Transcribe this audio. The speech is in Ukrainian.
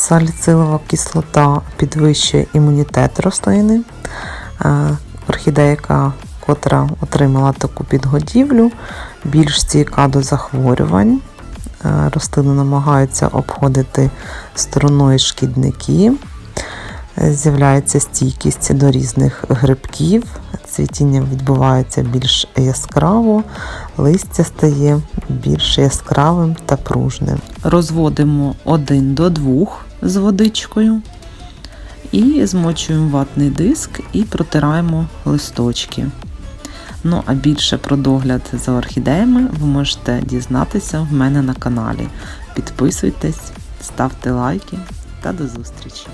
Саліцилова кислота підвищує імунітет рослини. Орхідея, котра отримала таку підгодівлю, більш стійка до захворювань. Е, Рослини намагаються обходити стороною шкідники. З'являється стійкість до різних грибків, цвітіння відбувається більш яскраво, листя стає більш яскравим та пружним. Розводимо 1 до 2 з водичкою і змочуємо ватний диск і протираємо листочки. Ну а більше про догляд за орхідеями ви можете дізнатися в мене на каналі. Підписуйтесь, ставте лайки та до зустрічі!